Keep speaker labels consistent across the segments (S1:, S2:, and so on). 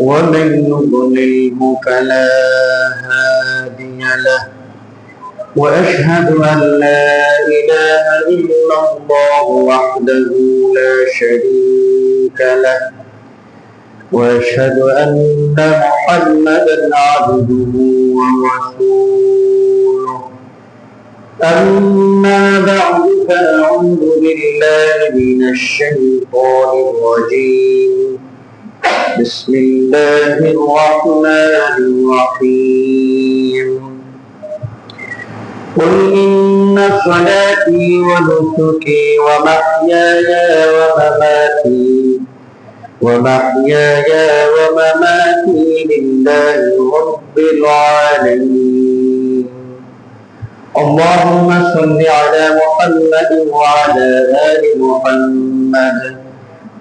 S1: ومن يضلله فلا هادي له وأشهد أن لا إله إلا الله وحده لا شريك له. وأشهد أن محمدا عبده ورسوله. أما بعد فأعوذ بالله من الشيطان الرجيم. بسم الله الرحمن الرحيم. قل إن صلاتي ونسكي ومحياي ومماتي ومحياي ومماتي لله رب العالمين. اللهم صل على محمد وعلى آل محمد.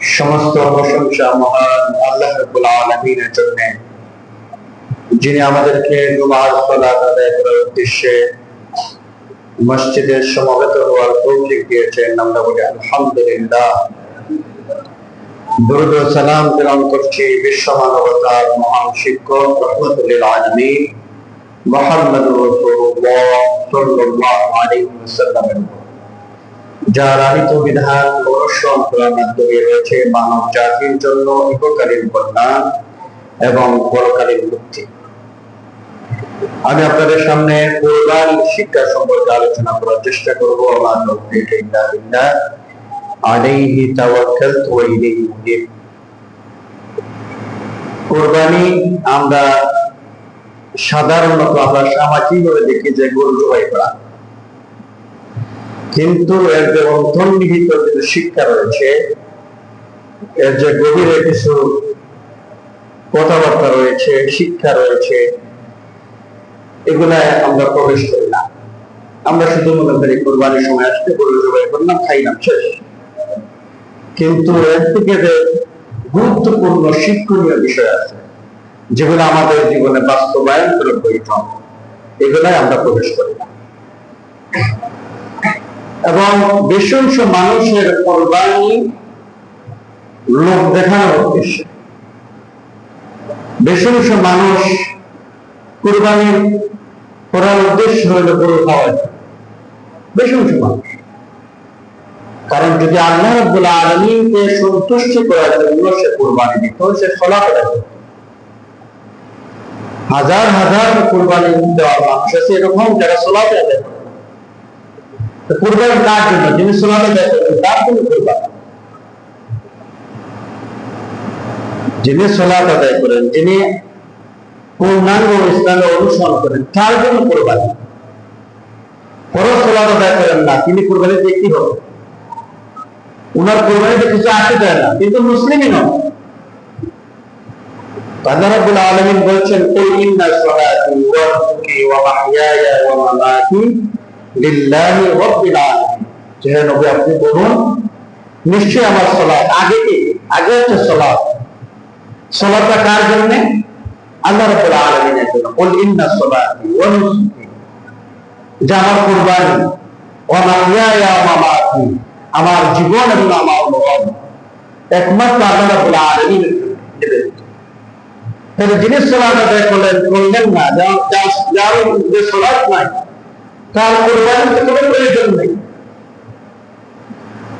S1: সমস্ত প্রশংসা মহান আল্লাহ রাব্বুল আলামিনের জন্য যিনি আমাদেরকে জুমার সালাত আদায় করার উদ্দেশ্যে মসজিদে সমবেত হওয়ার তৌফিক দিয়েছেন আমরা বলি আলহামদুলিল্লাহ দরুদ ও সালাম প্রেরণ করছি বিশ্ব মানবতার মহান শিক্ষক রহমতুল্লিল আলামিন মুহাম্মদ রাসূলুল্লাহ সাল্লাল্লাহু আলাইহি ওয়াসাল্লামের উপর যার আনিত বিধান রয়েছে মানব জাতির জন্য কল্যাণ এবং পরকালীন মুক্তি আমি আপনাদের সামনে শিক্ষা সম্পর্কে আলোচনা করার চেষ্টা করব। আমার ওয়া ইলাইহি কোরবানি আমরা সাধারণত আমরা সামাজিকভাবে দেখি যে গরু জবাই করা। কিন্তু এর যে অন্তর্নিহিত কিছু শিক্ষা রয়েছে, এর যে গভীরে কিছু কথাবার্তা রয়েছে, শিক্ষা রয়েছে এগুলা আমরা প্রবেশ করি না। আমরা শুধু মনে করি কোরবানির সময় আসতে গরু জবাই করলাম খাইলাম শেষ। কিন্তু এর থেকে যে গুরুত্বপূর্ণ শিক্ষণীয় বিষয় আছে, যেগুলো আমাদের জীবনে বাস্তবায়ন করে প্রয়োজন এগুলাই আমরা প্রবেশ করি না। এবং বেশি অংশ মানুষের কোরবানি লোক দেখানোর উদ্দেশ্যে। বেশি অংশ মানুষ কোরবানি করার উদ্দেশ্য হইল গরু খাওয়া বেশি অংশ মানুষ। কারণ যদি আল্লাহ রব্বুল আলমিনকে সন্তুষ্ট করার জন্য সে কোরবানি দিত, সে সলাপ হাজার হাজার কোরবানি দেওয়া মানুষ আছে এরকম যারা সলাপ আদায় করে কুরবানি কার জন্য যিনি সোনাতে দেখেন তার জন্য কুরবানি যিনি সোলাত আদায় করেন যিনি পূর্ণাঙ্গ ইসলামে অনুসরণ করেন, তার জন্য কোরবানি পরও সোলাত আদায় করেন না, তিনি কোরবানি দিয়ে কি হবে? উনার কোরবানিতে কিছু আসে যায় না, কিন্তু মুসলিমই নন। আল্লাহ আলামিন বলছেন, কুল ইন্না সলাতি ওয়া নুসুকি ওয়া মাহইয়ায়া ওয়া মামাতি লিল্লাহি রাব্বিল আলামিন। যে নবী আপনি বলুন নিশ্চয় আমার সালাত আগে কি? আগে হচ্ছে সালাত সালাতটা কার জন্য? আল্লাহ রাব্বুল আলামিনের জন্য। কুল যে আমার কুরবানি। আমার জীবন এবং আমার মরণ। একমাত্র আল্লাহ রাব্বুল আলামিনের জন্য তাহলে যিনি করলেন করলেন না। যার যে সালাত নাই। তার কোরবানির কোনো প্রয়োজন নেই।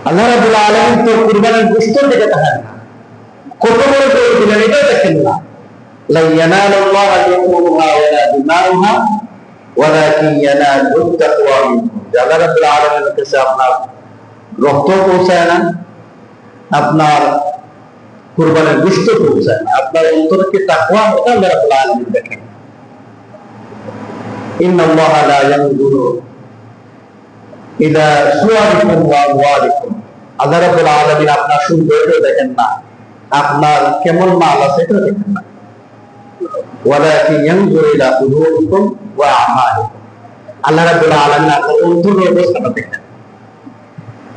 S1: আল্লাহ রাবুল আলম তো কোরবানির গোষ্ঠীর দিকে তাকান না। কত বড় করে দিলেন এটা দেখেন না। আপনার রক্ত পৌঁছায় না, আপনার কোরবানের দুষ্ট পৌঁছায় না, আপনার অন্তরকে তাকুয়া আল্লাহ রাবুল আলম দেখেন। ইন্নাল্লাহা লা ইয়ানজুরু ইলা সুওয়ারিকুম ওয়া আমওয়ালিকুম। আল্লাহ রাব্বুল আলামিন আপনার সৌন্দর্য দেখেন না, আপনার কেমন মাল আছে এটা দেখেন না। ওয়ালাকিন ইয়ানজুরু ইলা কুলুবিকুম ওয়া আমালিকুম। আল্লাহ রাব্বুল আলামিন আপনার অন্তরের অবস্থাটা দেখেন।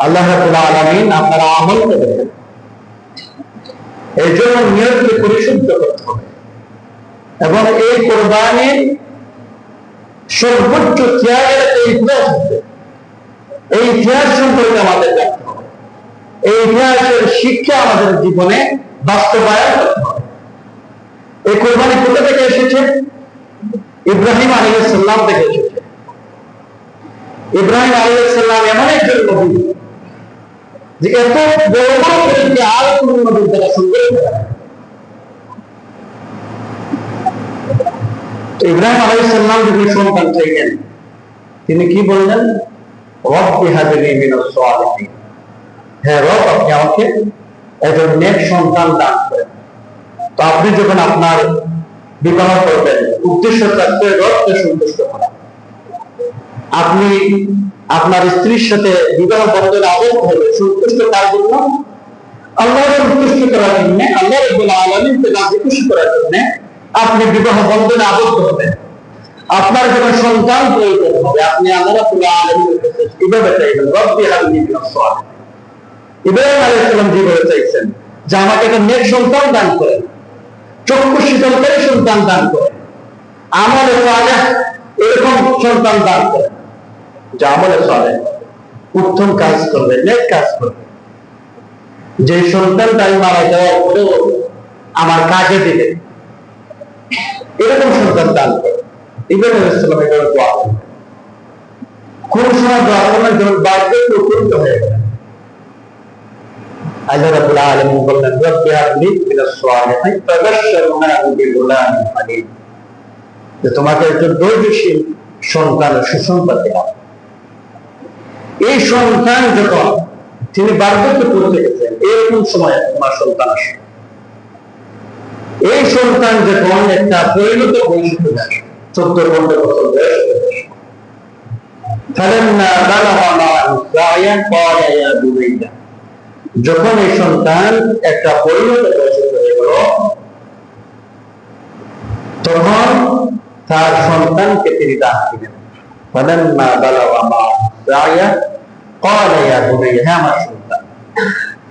S1: আল্লাহ রাব্বুল আলামিন আপনার আমলকে দেখেন। এই নিয়তকে পরিশুদ্ধ করতে হবে। এবং এই কোরবানির সর্বোচ্চ একটা ইতিহাস আছে এই ইতিহাস সম্পর্কে আমাদের জানতে হবে। এই ইতিহাসের শিক্ষা আমাদের জীবনে বাস্তবায়ন করতে হবে। এই কোরবানি কোথা থেকে এসেছে? ইব্রাহিম আলী সাল্লাম থেকে এসেছে। ইব্রাহিম আলী সাল্লাম এমন একজন নবী যে এত বড় বড় আর কোন নবীর দ্বারা সংগ্রহ করা হয় না। তো ইব্রাহিম সন্তান চাইলেন তিনি কি বললেন? রব্বি সালিহিন। রব, আপনি আমাকে একজন নেক সন্তান দান করেন। তো আপনি যখন আপনার বিবাহ করবেন, উদ্দেশ্য থাকবে রবকে সন্তুষ্ট করা। আপনি আপনার স্ত্রীর সাথে বিবাহ বন্ধনে আবদ্ধ হবে সন্তুষ্ট তার জন্য? আল্লাহ সন্তুষ্ট করার জন্য, আল্লাহ রব্বুল করার জন্য আপনি বিবাহ বন্ধনে আবদ্ধ হবেন। আপনার যখন সন্তান প্রয়োজন হবে। আপনি আল্লাহ কীভাবে চাইবেন? চাইছেন যে আমাকে একটা সন্তান দান করেন, চক্ষু সন্তান দান করেন, আমলে সালেহ এরকম সন্তান দান করেন, যে আমলে সালেহ উত্তম কাজ করবে, নেক কাজ করবে। যে সন্তানটা আমি মারা যাওয়ার পরেও আমার কাজে দিবে। এরকম সন্তান দান করে। ইব্রাহিম আলাইহিস সালাম এটা দোয়া। করেন কোন সময় দোয়া করলেন যখন উপনীত হয়ে গেলেন তোমাকে সন্তান এই সন্তান যখন তিনি বার্ধক্যে পৌঁছে গেছেন, এরকম সময় তোমার সন্তান আসে এই সন্তান যখন একটা পরিণত বয়সে চলে আসে চোদ্দ পনেরো বছর বয়স হয়ে আসে فلما بلغ معه السعي قال يا بني যখন এই সন্তান একটা পরিণত বয়সে চলে গেল তখন তার সন্তানকে তিনি ডাক দিলেন فلما بلغ معه السعي قال يا بني হে আমার সন্তান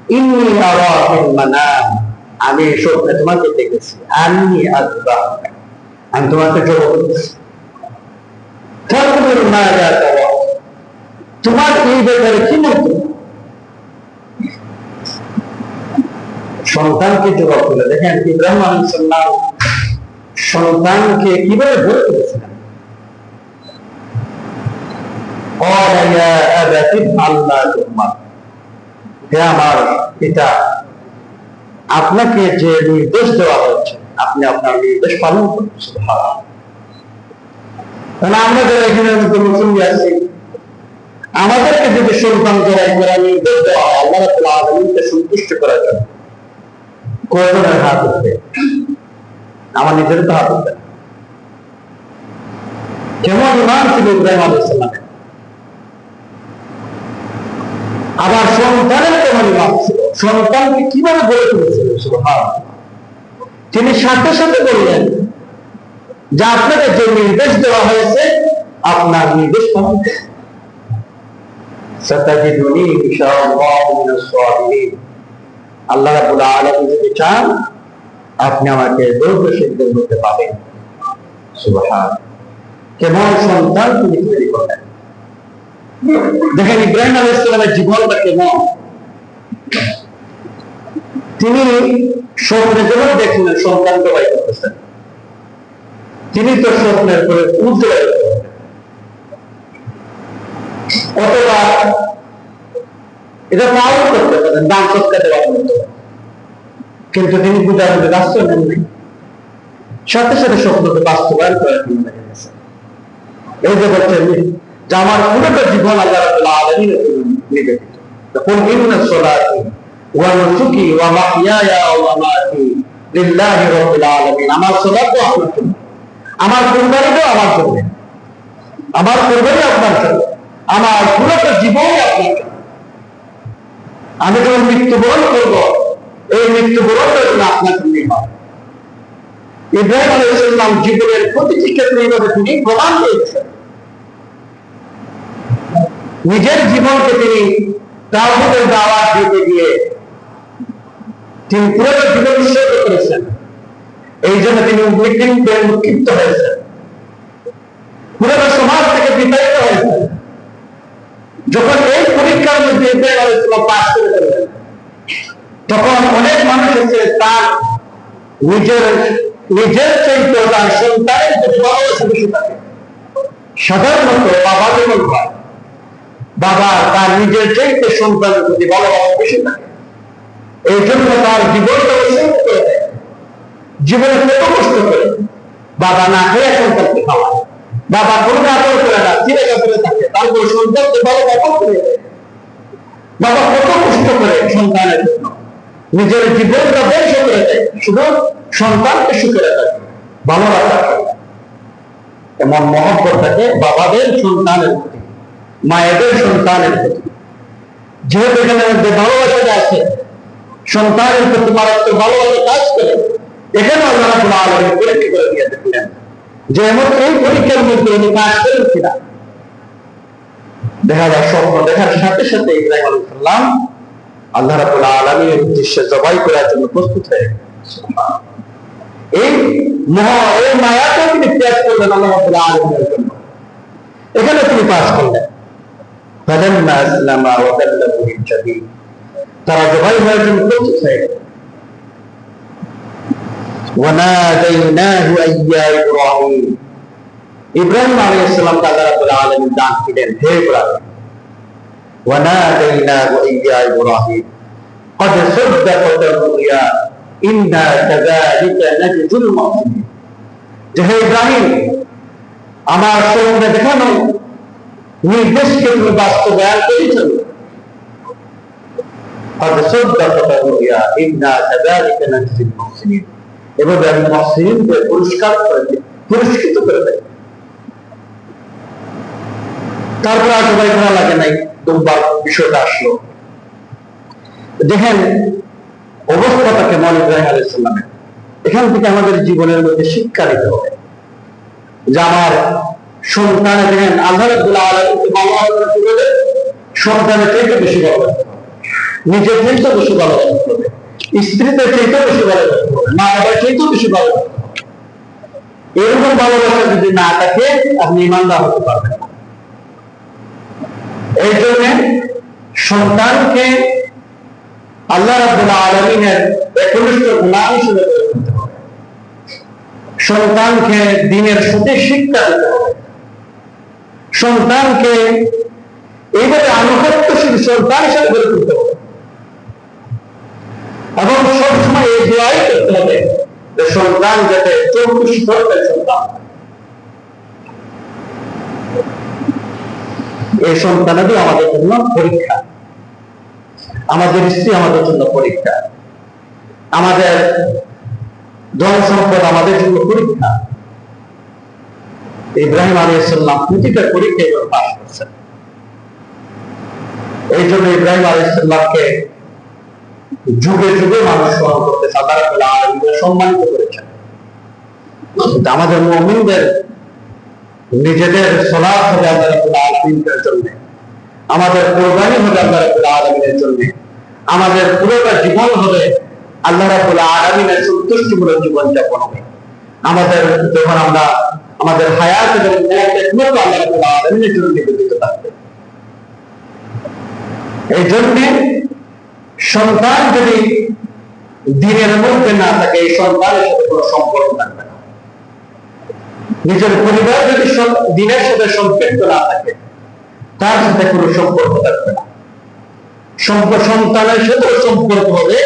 S1: إني أرى في المنام আমি স্বপ্নে তোমাকে দেখেছি। আমি আসবা আমি তোমাকে জবাব তোমার এই ব্যাপারে কি মত? সন্তানকে জবাব করে দেখেন ইব্রাহিম আলহাম সন্তানকে কীভাবে ভোট করেছিলেন আমার পিতা আপনাকে যে নির্দেশ দেওয়া হচ্ছে আপনি আপনার নির্দেশ পালন কারণ আমরা যারা এখানে মতো মুসলিম আছি, আমাদেরকে যদি সন্তান জবাই করার নির্দেশ দেওয়া হয়, আল্লাহ আলামিনকে সন্তুষ্ট করার জন্য কয়জনের হাত উঠবে আমার নিজের তো হাত উঠবে না। কেমন ইমান ছিল ইব্রাহিম আলাইহিস সালামের আবার সন্তানের কেমন ইমান ছিল সন্তানকে কীভাবে গড়ে তুলেছিলেন? তিনি সাথে সাথে বললেন যে আপনাকে যে নির্দেশ দেওয়া হয়েছে, আপনার নির্দেশ পালন আল্লাহ যদি চান, আপনি আমাকে দৌড় হতে পারেন। সুবহান কেমন সন্তান তিনি তৈরি করেন দেখেন ইব্রাহিম জীবনটা কেমন? তিনি দেখলেন করতেছেন তিনি তো স্বপ্নের উঠতে অথবা এটা করতে পারেন, দান কিন্তু তিনি পূজার মধ্যে ব্যস্ত সাথে সাথে স্বপ্নকে বাস্তবায়ন করে গেছে। এই যে বলছেন যে আমার পুরোটা জীবন আল্লাহ জন্য নিবেদিত। তখন ইন্না সলাতি মাহইয়ায়া ওয়া মামাতি লিল্লাহি রাব্বিল আলামিন। আমার সালাতও আপনার জন্য। আমার কুরবানি আপনার জন্য। আমি যখন মৃত্যুবরণ এই মৃত্যুবরণটা জীবনের প্রতিটি ক্ষেত্রে তিনি প্রমাণ দিয়েছেন। নিজের জীবনকে তিনি দাওয়াত দিতে গিয়ে তিনি পুরো জীবন উৎসর্গ করেছেন। এই জন্য তিনি উদ্বিগ্নতে উৎক্ষিপ্ত হয়েছেন। পুরো সমাজ থেকে বিতাড়িত হয়েছেন। যখন এই পরীক্ষার মধ্যে ইব্রাহিম পাশ করে তখন অনেক মানুষ এসে তার নিজের নিজের চাইতে তার সন্তানের প্রতি ভালোবাসা বেশি থাকে। সাধারণত বাবা যেমন হয় বাবা তার নিজের চাইতে সন্তানের প্রতি ভালোবাসা বেশি থাকে। এই জন্য তার জীবনটা জীবনে কত কষ্ট করে বাবা না খেয়ে সন্তানকে বাবা করে না থাকে। সন্তানকে ভালো করে বাবা কত কষ্ট করে সন্তানের জন্য। নিজের জীবনটা ধ্বংস করে দেয়। শুধু সন্তানকে সুখে রাখে ভালো জন্য। এমন মহব্বত থাকে বাবাদের সন্তানের প্রতি, মায়েদের সন্তানের প্রতি। যেহেতু এখানে মধ্যে ভালোবাসা আছে সন্তানের প্রতি মারাত্মক ভালোবাসা কাজ করে এখানে আল্লাহ রাব্বুল আলামিন পরীক্ষা করে দিয়ে দিলেন যে এমন এই পরীক্ষার মধ্যে উনি কাজ করেন কিনা দেখা যায় স্বপ্ন দেখার সাথে সাথে ইব্রাহিম আলাইহিস সালাম আল্লাহ রাব্বুল আলামিনের উদ্দেশ্যে জবাই করার জন্য প্রস্তুত হয়ে গেলেন। এই মহা এই মায়াকে তিনি ত্যাগ করলেন আল্লাহ রাব্বুল আলামিনের জন্য এখানে তিনি পাস করলেন فلما أسلم وتله للجبين তারা জবাই হওয়ার জন্য প্রস্তুত হয়ে গেল وناديناه أي يا إبراهيم ইব্রাহিম আলাইহিস সালাম আল্লাহ রাব্বুল আলামিন ডাক দিলেন হে ইব্রাহিম وناديناه أي يا إبراهيم قد صدقت الرؤيا إنا كذلك نجزي المحسنين যে হে ইব্রাহিম আমার স্বপ্নে দেখানো নির্দেশকে তুমি বাস্তবায়ন করেছো قد صدقت الرؤيا إنا كذلك نجزي المحسنين এভাবে আমি মহসিনদের পুরস্কার করে দিই পুরস্কৃত করে দেয় তারপর আর সবাই ভালো লাগে নাই দুবার বিষয়টা আসলো দেখেন অবস্থাটা কেমন ইব্রাহিম আলাইসাল্লামের এখান থেকে আমাদের জীবনের মধ্যে শিক্ষা নিতে হবে যে আমার সন্তানে দেখেন আল্লাহ রাব্বুল আলামিনকে ভালোবাসা করবে সন্তানের চাইতে বেশি ভালোবাসতে হবে নিজের চাইতে বেশি ভালোবাসতে হবে স্ত্রীদের চাইতে বেশি ভালোবাসতে হবে মা বাবার চাইতেও বেশি ভালো হবে এরকম ভালোবাসা যদি না থাকে, আপনি ইমানদার হতে পারবেন এই জন্য সন্তানকে আল্লাহ রাব্বুল আলামিনের একনিষ্ঠ গোলাম হিসেবে সন্তানকে দিনের সাথে শিক্ষা দিতে হবে। সন্তানকে এইভাবে আনুগত্যশীল সন্তান হিসেবে গড়ে তুলতে হবে। এবং সবসময় এই দোয়াই করতে হবে যে সন্তান যাতে সন্তান এই সন্তানাদি আমাদের জন্য পরীক্ষা। আমাদের স্ত্রী আমাদের জন্য পরীক্ষা। আমাদের ধন সম্পদ আমাদের জন্য পরীক্ষা। ইব্রাহিম আলী ইসলাম প্রতিটা পরীক্ষা এবার পাশ করছেন। এই জন্য ইব্রাহিম আলী ইসলামকে যুগে যুগে মানুষ স্মরণ করতে সাধারণ সম্মানিত করেছেন আমাদের মমিনদের, নিজেদের সলাপ হবে আল্লাহ জন্য, আমাদের কোরবানি হবে আল্লাহ আলামিনের জন্য, আমাদের পুরোটা জীবন হবে আল্লাহ রাব্বুল আলামিনের সন্তুষ্টিমূলক জীবন যাপন হবে। আমাদের যখন আমরা, আমাদের হায়াত এবং মৌত একমাত্র আল্লাহ রাব্বুল আলামিনের জন্য নিবেদিত থাকবে। এই জন্য সন্তান যদি দিনের মধ্যে না থাকে, এই সন্তানের সাথে কোনো সম্পর্ক থাকবে না। নিজের পরিবার যদি দিনের সাথে সম্পৃক্ত না থাকে, তার সাথে কোনো সম্পর্ক থাকবে না। সন্তানের সাথে সম্পর্ক হবে,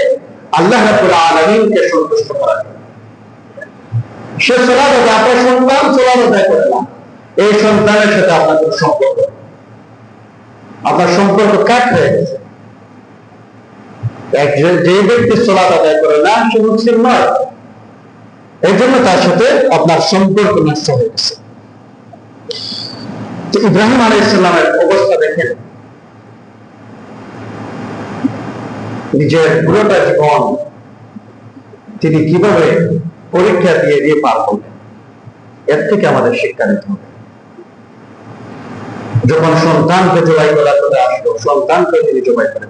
S1: আল্লাহ রাব্বুল আলামিনকে সন্তুষ্ট করার। সে সোলাদ আপনার সন্তান সোলাদ আদায় করে না। এই সন্তানের সাথে আপনার কোনো সম্পর্ক আপনার সম্পর্ক কাট হয়ে গেছে। যে ব্যক্তি সলাত আদায় করে না, সে মুসলিম নয়। এই জন্য তার সাথে আপনার সম্পর্ক নষ্ট হয়ে গেছে। ইব্রাহিম আলাই ইসলামের অবস্থা দেখেন। নিজের পুরোটা জীবন তিনি কীভাবে পরীক্ষা দিয়ে দিয়ে পার করলেন? এর থেকে আমাদের শিক্ষা নিতে হবে। যখন সন্তানকে জবাই করার কথা আসলো, সন্তানকে তিনি জবাই করে।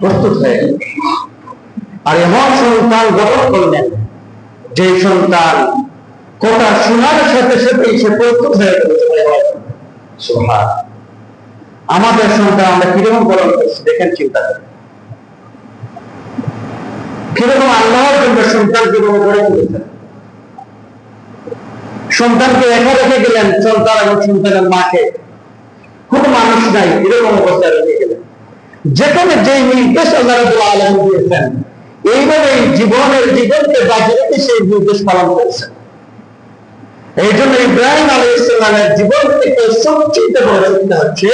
S1: প্রস্তুত হয়ে গেলেন। আর এমন সন্তান গ্রহণ করলেন যে সন্তান কথা শোনার সাথে সাথে সে প্রস্তুত হয়ে গেল। আমাদের সন্তান আমরা কীরকম গ্রহণ করছি দেখেন চিন্তা করেন। কীরকম আল্লাহর জন্য সন্তানকে কীরকম গড়ে তুলেছেন? সন্তানকে একা রেখে গেলেন সন্তান এবং সন্তানের মাকে। কোনো মানুষ নাই, এরকম অবস্থায় রেখে যেখানে যে নির্দেশ আল্লাহ রাব্বুল আলামিন দিয়েছেন, এইভাবে জীবনের জীবনকে বাজি রেখে সেই নির্দেশ পালন করেছেন। এই জন্য ইব্রাহিম আলী ইসলামের জীবন থেকে সবচেয়ে বড় শিক্ষা হচ্ছে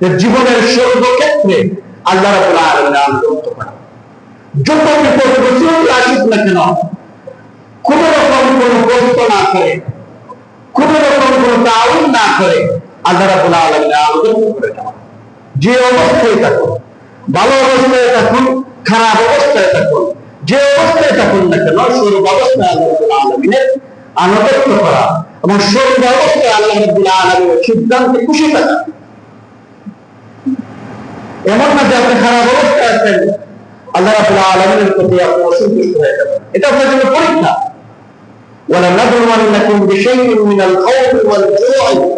S1: যে জীবনের সর্বক্ষেত্রে আল্লাহ রাব্বুল আলামিন আনুগত্য যত বিপদ মুসিবত আসুক না কেন, কোন রকম কোন কষ্ট না করে, কোন রকম কোন তাউল না করে আল্লাহ রাব্বুল আলামিন আনুগত্য করে যাওয়া যে অবস্থায় থাকুন ভালো অবস্থায় থাকুন খারাপ অবস্থায় থাকুন যে অবস্থায় থাকুন না কেন সর্ব অবস্থায় আল্লাহ রাব্বুল আলামিনের আনুগত্য করা এবং সর্ব অবস্থায় আল্লাহ রাব্বুল আলামিনের সিদ্ধান্তে খুশি থাকা এমন না যে আপনি খারাপ অবস্থায় আছেন আল্লাহ রাব্বুল আলামিনের প্রতি আপনি অসন্তুষ্ট হয়ে যাবেন এটা আপনার জন্য পরীক্ষা ولنبلونكم بشيء من الخوف والجوع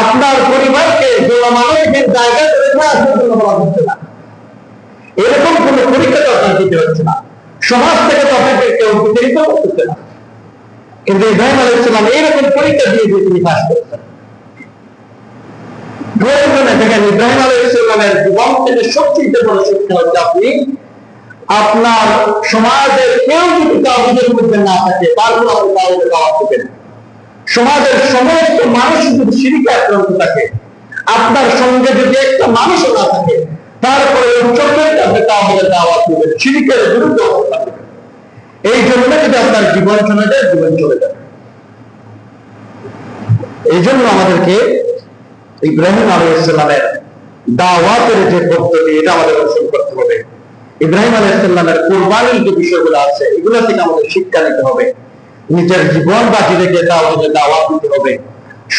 S1: আপনার পরিবারকে যে মানবিকের জায়গা না আসার জন্য বলা হচ্ছে না। এরকম কোন পরীক্ষা তো আপনার দিতে হচ্ছে না। সমাজ থেকে তো কেউ বিতাড়িত করতেছে না। কিন্তু ইব্রাহিম আলাইসালাম এইরকম পরীক্ষা দিয়ে দিয়ে তিনি করতেন প্রয়োজনে দেখেন ইব্রাহিম আলাইসালামের জীবন থেকে সবচেয়ে বড় শিক্ষা হচ্ছে আপনি। আপনার সমাজের কেউ যদি তাওহীদের মধ্যে না থাকে তারপর আপনি তাওহীদের দাওয়াত দিবেন সমাজের সমস্ত মানুষ যদি শিরিকে আক্রান্ত থাকে, আপনার সঙ্গে যদি একটা মানুষও না থাকে, তারপরে দিবেন শিরিকের বিরুদ্ধে এই জন্য যদি আপনার জীবন চলে যায়, জীবন চলে যাবে। এই জন্য আমাদেরকে ইব্রাহিম আলাইহিসসালামের দাওয়াতের যে পদ্ধতি, এটা আমাদের অনুসরণ করতে হবে। ইব্রাহিম আলাইহিসসালামের কুরবানির যে বিষয়গুলো আছে, এগুলো থেকে আমাদের শিক্ষা নিতে হবে। নিজের জীবন বাজি রেখে তাওহীদের দাওয়াত দিতে হবে।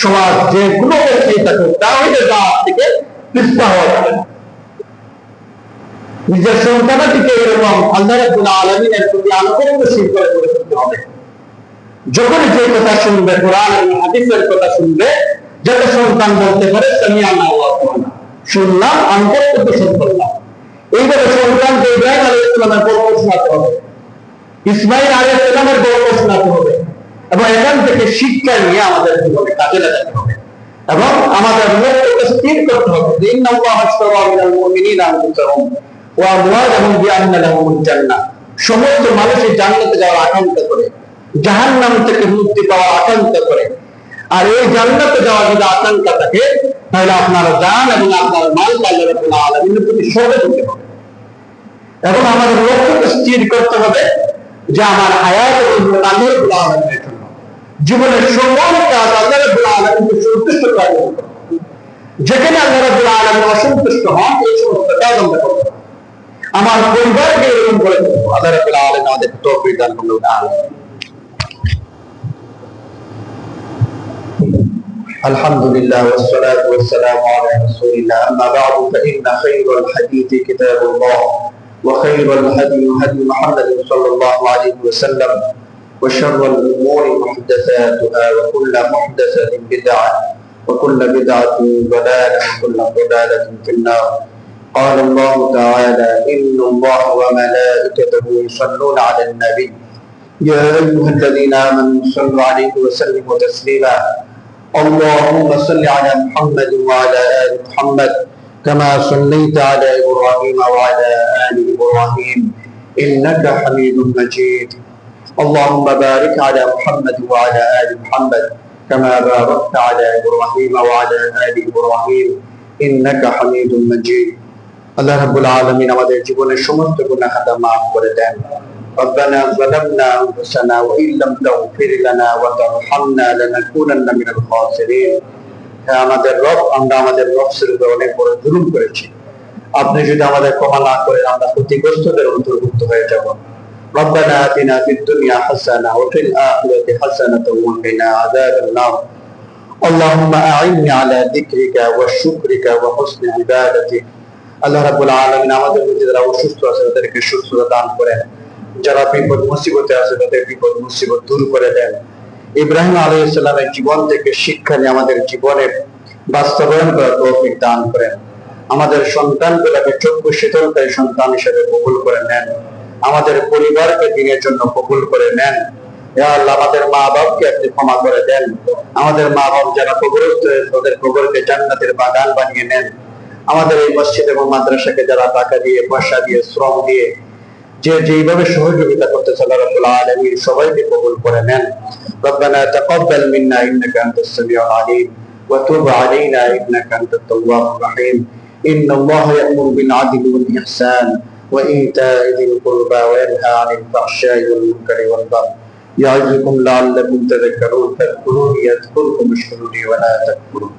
S1: সমাজ যে কোনো ব্যক্তি থাকুক তাওহীদের দাওয়াত থেকে পিছপা হওয়া যাবে নিজের সন্তানটিকে এরকম আল্লাহ আলামিনের প্রতি করে গড়ে তুলতে হবে। যে কথা শুনবে, কোরআন এবং হাদিসের কথা শুনবে, যাতে সন্তান বলতে পারে ওয়া আতানা শুনলাম করলাম এইভাবে সন্তানকে ইব্রাহিম আলাইহিস সালামের গল্প শোনাতে হবে। ইসমাইল আলাইহিস সালামের গল্প শোনাতে হবে। এবং এখান থেকে শিক্ষা নিয়ে আমাদের জীবনে কাজে লাগাতে হবে। এবং আমাদের লক্ষ্যকে স্থির করতে হবে যে ইন্নাল্লাহ আশতারা মিনাল মুমিনিনা আনফুসাহুম ওয়া আমওয়ালাহুম বিআন্না লাহুমুল জান্নাহ। সমস্ত মানুষই জান্নাতে যাওয়ার আকাঙ্ক্ষা করে, জাহান্নাম থেকে মুক্তি পাওয়ার আকাঙ্ক্ষা করে। আর এই জান্নাতে যাওয়ার যদি আকাঙ্ক্ষা থাকে, তাহলে আপনার জান এবং আপনার মাল আল্লাহ রাব্বুল আলামিনের প্রতি সরে দিতে হবে এবং আমাদের লক্ষ্যকে স্থির করতে হবে যে আমার হায়াত এবং জীবন আল্লাহ রাব্বুল আলামিনের জন্য জীবনের সকল কাজ আল্লাহ রাব্বুল আলামিনকে সন্তুষ্ট করার জন্য করতে হবে। যেখানে আল্লাহ রাব্বুল আলামিন অসন্তুষ্ট হন এই সমস্ত কাজ আমরা করতে হবে। আমার পরিবারকে এরকম করে দেবো আল্লাহ রাব্বুল আলামিন আমাদের তৌফিক দান করুন আমিন الحمد لله والصلاة والسلام على رسول الله أما بعد فإن خير الحديث كتاب الله وخير الهدي هدي محمد صلى الله عليه وسلم وشر الأمور محدثاتها وكل محدثة بدعة وكل بدعة ضلالة وكل ضلالة في النار. قال الله تعالى إن الله وملائكته يصلون على النبي. يا أيها الذين آمنوا صلوا عليه وسلموا تسليما. اللهم صل على محمد وعلى آل محمد. كما صليت على إبراهيم وعلى آل إبراهيم إنك حميد مجيد اللهم بارك على محمد وعلى آل محمد كما باركت على إبراهيم وعلى آل إبراهيم إنك حميد مجيد আল্লাহ রাব্বুল আলামিন আমাদের জীবনের সমস্ত গুনাহাদা মাফ করে দেন ربنا ظلمنا أنفسنا وإن لم تغفر لنا وترحمنا لنكونن من الخاسرين হ্যাঁ আমাদের রব আমরা আমাদের নফসের উপর অনেক বড় জুলুম করেছি আপনি যদি আমাদের ক্ষমা না করেন আমরা ক্ষতিগ্রস্তদের অন্তর্ভুক্ত হয়ে যাব ربنا آتنا في الدنيا حسنة وفي الآخرة حسنة وقنا عذاب النار اللهم أعني على ذكرك وشكرك وحسن عبادتك আল্লাহ রাব্বুল আলামিন আমাদের মধ্যে যারা অসুস্থ আছে তাদেরকে সুস্থতা দান করেন যারা বিপদ মুসিবতে আছে তাদের বিপদ মুসিবত দূর করে দেন ইব্রাহিম আলাইহিস সালামের জীবন থেকে শিক্ষা নিয়ে আমাদের জীবনে বাস্তবায়ন করার তৌফিক দান করেন। আমাদের সন্তানগুলোকে চক্ষু শীতলকারী সন্তান হিসেবে কবুল করে নেন। আমাদের পরিবারকে দিনের জন্য কবুল করে নেন। আমাদের মা বাপকে আপনি ক্ষমা করে দেন। আমাদের মা বাপ যারা কবরস্থ তাদের কবরকে জান্নাতের বাগান বানিয়ে নেন। আমাদের এই মসজিদ এবং মাদ্রাসাকে যারা টাকা দিয়ে, পয়সা দিয়ে, শ্রম দিয়ে, যে যেইভাবে সহযোগিতা করতে রাব্বুল আলামিন সবাইকে কবুল করে নেন। ربنا تقبل منا إنك أنت السميع العليم وتب علينا إنك أنت التواب الرحيم. إن الله يأمر بالعدل والإحسان وإيتاء ذي القربى وينهى عن الفحشاء والمنكر والبغي. يعظكم لعلكم تذكرون فاذكروني يذكركم اشكروني ولا تكفرون.